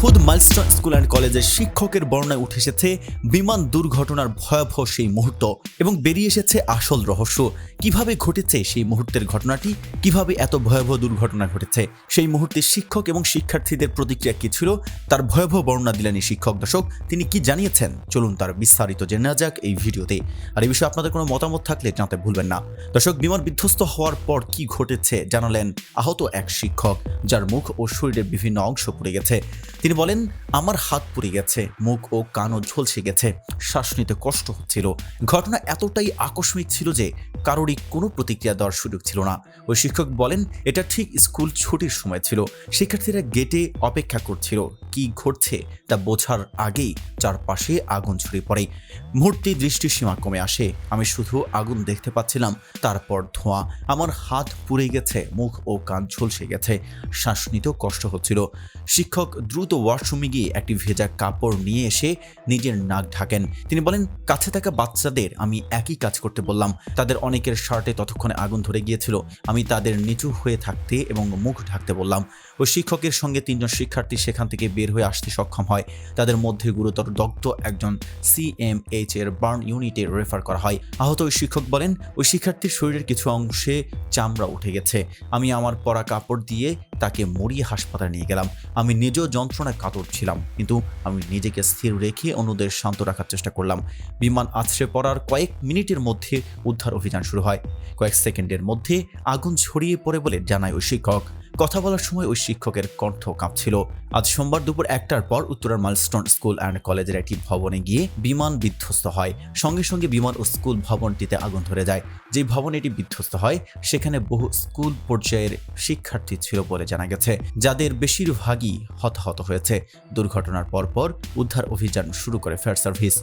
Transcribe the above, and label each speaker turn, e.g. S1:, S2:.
S1: খোদ milestone school and কলেজের শিক্ষকের বর্ণায় উঠে এসেছে বিমান দুর্ঘটনার ভয়াবহ সেই মুহূর্ত এবং বেরিয়ে এসেছে আসল রহস্য। কীভাবে ঘটেছে সেই মুহূর্তের ঘটনাটি? কীভাবে এত ভয়াবহ দুর্ঘটনা ঘটেছে? সেই মুহূর্তে শিক্ষক এবং শিক্ষার্থীদের প্রতিক্রিয়া কি ছিল? তার ভয়াবহ বর্ণনা দিলেন এই শিক্ষক দর্শক। তিনি কি জানিয়েছেন? চলুন তার বিস্তারিত জেনে নেওয়া যাক এই ভিডিওতে। আর এই বিষয়ে আপনাদের কোনো মতামত থাকলে জানাতে ভুলবেন না। দর্শক, বিমান বিধ্বস্ত হওয়ার পর কি ঘটেছে জানালেন আহত এক শিক্ষক, যার মুখ ও শরীরের বিভিন্ন অংশ পড়ে গেছে। তিনি বলেন, আমার হাত পুড়ে গেছে, মুখ ও কানও ঝলসে গেছে, শ্বাস নিতে কষ্ট হচ্ছিল। ঘটনা এতটাই আকস্মিক ছিল যে কারোরই কোনো প্রতিক্রিয়া দেওয়ার সুযোগ ছিল না। ওই শিক্ষক বলেন, এটা ঠিক স্কুল ছুটির সময় ছিল। শিক্ষার্থীরা গেটে অপেক্ষা করছিল, কি ঘটছে তা বোঝার আগেই চারপাশে আগুন ছড়িয়ে পড়ে। মুহূর্তে দৃষ্টিসীমা কমে আসে। আমি শুধু আগুন দেখতে পাচ্ছিলাম, তারপর ধোঁয়া। আমার হাত পুড়ে গেছে, মুখ ও কান ঝলসে গেছে, শ্বাস নিতেও কষ্ট হচ্ছিল। শিক্ষক দ্রুত ওয়াশরুমে গিয়ে একটি ভেজা কাপড় নিয়ে এসে নিজের নাক ঢাকেন। তিনি বলেন, কাছে থাকা বাচ্চাদের আমি একই কাজ করতে বললাম। তাদের অনেকের শার্টে ততক্ষণে আগুন ধরে গিয়েছিল। আমি তাদের নিচু হয়ে থাকতে এবং মুখ ঢাকতে বললাম। ওই শিক্ষকের সঙ্গে তিনজন শিক্ষার্থী সেখান থেকে বের হয়ে আসতে সক্ষম হয়। তাদের মধ্যে গুরুতর দগ্ধ একজন সিএমএইচ এর বার্ন ইউনিটে রেফার করা হয়। আহত ওই শিক্ষক বলেন, ওই শিক্ষার্থীর শরীরের কিছু অংশে চামড়া উঠে গেছে। আমি আমার পরা কাপড় দিয়ে তাকে মরিয়ে হাসপাতালে নিয়ে গেলাম। আমি নিজেও যন্ত্রণায় কাতর ছিলাম, কিন্তু আমি নিজেকে স্থির রেখে অন্যদের শান্ত রাখার চেষ্টা করলাম। বিমান আছড়ে পড়ার কয়েক মিনিটের মধ্যে উদ্ধার অভিযান শুরু হয়। কয়েক সেকেন্ডের মধ্যে আগুন ছড়িয়ে পড়ে বলে জানায় ওই শিক্ষক। কথা বলার সময় ওই শিক্ষকের কণ্ঠ কাঁপছিল। আজ সোমবার দুপুর একটার পর উত্তরার মাইলস্টোন স্কুল অ্যান্ড কলেজের একটি ভবনে গিয়ে বিমান বিধ্বস্ত হয়। সঙ্গে সঙ্গে বিমান ও স্কুল ভবনটিতে আগুন ধরে যায়। যে ভবনে এটি বিধ্বস্ত হয়, সেখানে বহু স্কুল পর্যায়ের শিক্ষার্থী ছিল বলে জানা গেছে। যাদের বেশিরভাগই হতাহত হয়েছে। দুর্ঘটনার পরপর উদ্ধার অভিযান শুরু করে ফায়ার সার্ভিস।